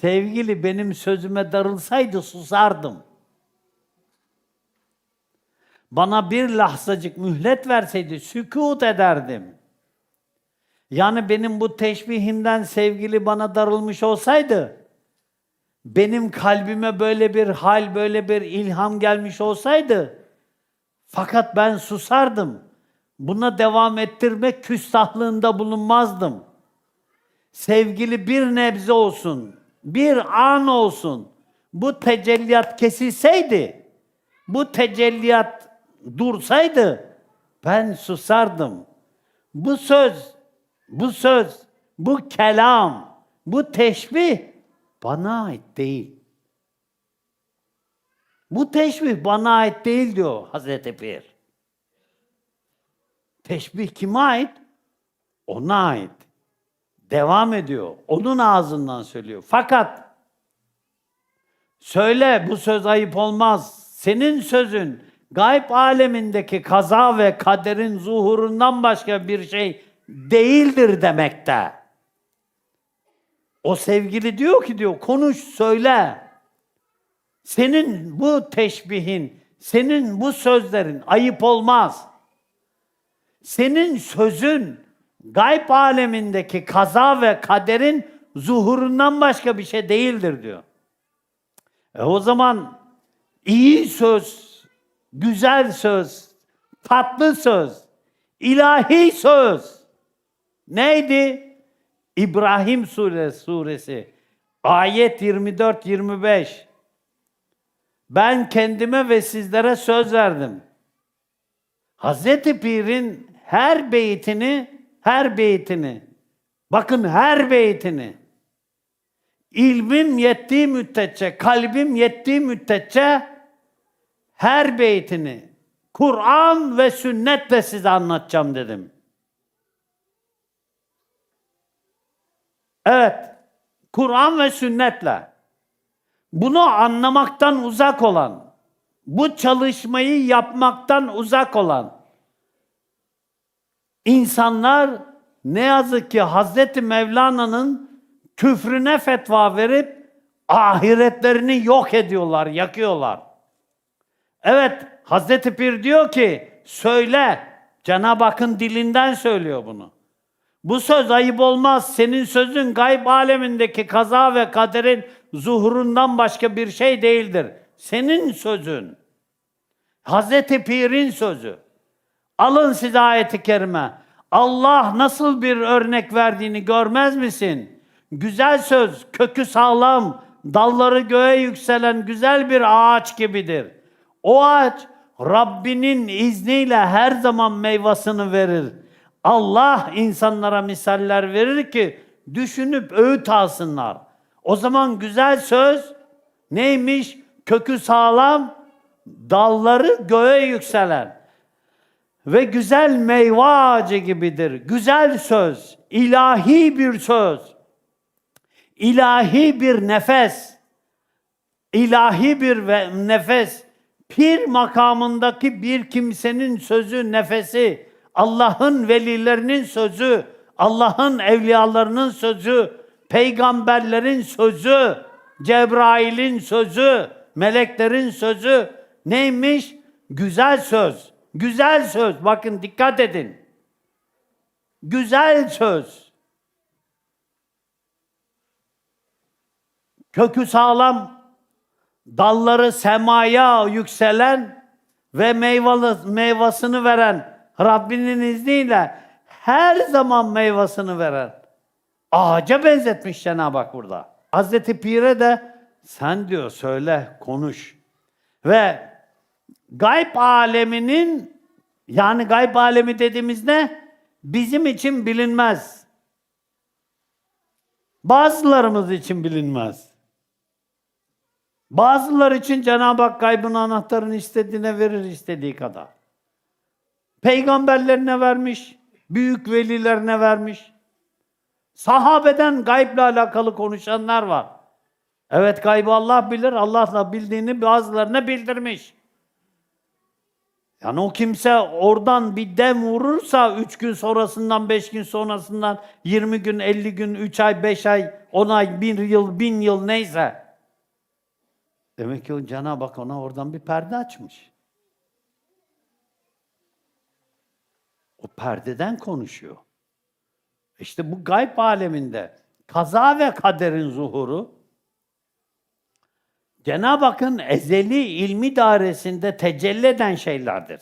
Sevgili benim sözüme darılsaydı susardım. Bana bir lahzacık mühlet verseydi sükut ederdim. Yani benim bu teşbihimden sevgili bana darılmış olsaydı, benim kalbime böyle bir hal, böyle bir ilham gelmiş olsaydı, fakat ben susardım. Buna devam ettirmek küstahlığında bulunmazdım. Sevgili bir nebze olsun, bir an olsun bu tecelliyat kesilseydi, bu tecelliyat dursaydı ben susardım. Bu söz, bu söz, bu kelam, bu teşbih bana ait değil. Bu teşbih bana ait değil diyor Hazreti Pir. Teşbih kime ait? Ona ait. Devam ediyor. Onun ağzından söylüyor. Fakat söyle bu söz ayıp olmaz. Senin sözün gayb alemindeki kaza ve kaderin zuhurundan başka bir şey değildir demekte. O sevgili diyor ki diyor konuş söyle. Senin bu teşbihin, senin bu sözlerin ayıp olmaz. Senin sözün gayb alemindeki kaza ve kaderin zuhurundan başka bir şey değildir diyor. E o zaman iyi söz, güzel söz, tatlı söz, ilahi söz neydi? İbrahim suresi, suresi ayet 24-25 ben kendime ve sizlere söz verdim. Hazreti Pir'in her beytini, her beytini, bakın her beytini, ilmim yettiği müddetçe, kalbim yettiği müddetçe her beytini Kur'an ve sünnetle size anlatacağım dedim. Evet, Kur'an ve sünnetle. Bunu anlamaktan uzak olan, bu çalışmayı yapmaktan uzak olan insanlar ne yazık ki Hazreti Mevlana'nın küfrüne fetva verip ahiretlerini yok ediyorlar, yakıyorlar. Evet, Hazreti Pir diyor ki, söyle, Cenab-ı Hakk'ın dilinden söylüyor bunu. Bu söz ayıp olmaz. Senin sözün gayb alemindeki kaza ve kaderin zuhurundan başka bir şey değildir. Senin sözün. Hazreti Pir'in sözü. Alın size ayeti kerime. Allah nasıl bir örnek verdiğini görmez misin? Güzel söz, kökü sağlam, dalları göğe yükselen güzel bir ağaç gibidir. O ağaç Rabbinin izniyle her zaman meyvasını verir. Allah insanlara misaller verir ki düşünüp öğüt alsınlar. O zaman güzel söz neymiş? Kökü sağlam, dalları göğe yükselen ve güzel meyve ağacı gibidir. Güzel söz, ilahi bir söz, ilahi bir nefes, ilahi bir nefes, pir makamındaki bir kimsenin sözü, nefesi, Allah'ın velilerinin sözü, Allah'ın evliyalarının sözü, peygamberlerin sözü, Cebrail'in sözü, meleklerin sözü neymiş? Güzel söz. Güzel söz. Bakın dikkat edin. Güzel söz. Kökü sağlam, dalları semaya yükselen ve meyvalı, meyvasını veren Rabbinin izniyle her zaman meyvasını veren ağaca benzetmiş Cenab-ı Hak burada. Hazreti Pir'e de sen diyor söyle, konuş. Ve gayb aleminin yani gayb alemi dediğimiz ne? Bizim için bilinmez. Bazılarımız için bilinmez. Bazıları için Cenab-ı Hak gaybın anahtarını istediğine verir istediği kadar. Peygamberlerine vermiş, büyük velilerine vermiş. Sahabeden gayble alakalı konuşanlar var. Evet gaybı Allah bilir, Allah da bildiğini bazılarına bildirmiş. Yani o kimse oradan bir dem vurursa üç gün sonrasından, beş gün sonrasından, 20 gün, 50 gün, 3 ay, 5 ay, 10 ay, 1 yıl, 1000 yıl neyse. Demek ki o Cenab-ı Hak ona oradan bir perde açmış. O perdeden konuşuyor. İşte bu gayb aleminde kaza ve kaderin zuhuru Cenab-ı Hakk'ın ezeli ilmi dairesinde tecelli eden şeylerdir.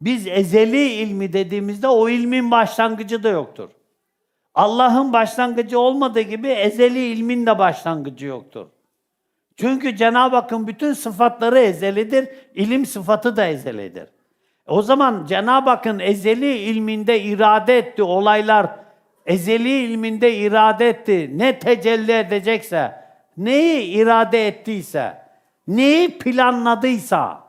Biz ezeli ilmi dediğimizde o ilmin başlangıcı da yoktur. Allah'ın başlangıcı olmadığı gibi ezeli ilmin de başlangıcı yoktur. Çünkü Cenab-ı Hakk'ın bütün sıfatları ezelidir, ilim sıfatı da ezelidir. O zaman Cenab-ı Hakk'ın ezeli ilminde irade etti olaylar, ezeli ilminde irade etti, ne tecelli edecekse, neyi irade ettiyse, neyi planladıysa,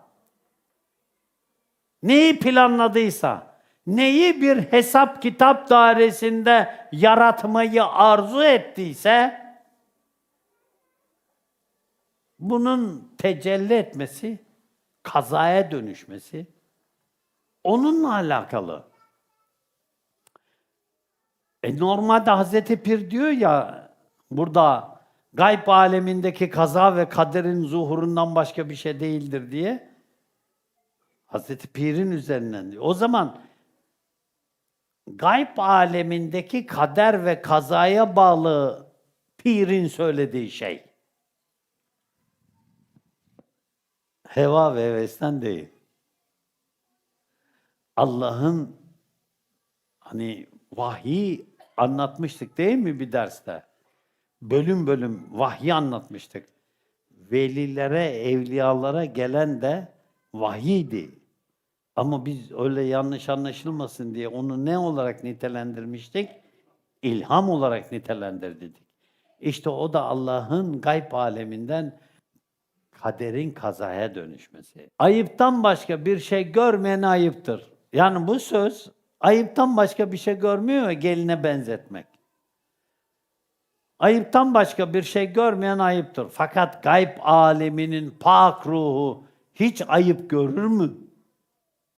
neyi planladıysa, neyi bir hesap kitap dairesinde yaratmayı arzu ettiyse, bunun tecelli etmesi, kazaya dönüşmesi onunla alakalı. E normalde Hazreti Pir diyor ya burada gayb alemindeki kaza ve kaderin zuhurundan başka bir şey değildir diye. Hazreti Pir'in üzerinden diyor. O zaman gayb alemindeki kader ve kazaya bağlı Pir'in söylediği şey. Heva ve hevesten değil. Allah'ın hani vahyi anlatmıştık değil mi bir derste? Bölüm bölüm vahyi anlatmıştık. Velilere, evliyalara gelen de vahiydi. Ama biz öyle yanlış anlaşılmasın diye onu ne olarak nitelendirmiştik? İlham olarak nitelendirdik. İşte o da Allah'ın gayb aleminden kaderin kazaya dönüşmesi. Ayıptan başka bir şey görmeyen ayıptır. Yani bu söz ayıptan başka bir şey görmüyor ya geline benzetmek. Ayıptan başka bir şey görmeyen ayıptır. Fakat gayb aleminin pak ruhu hiç ayıp görür mü?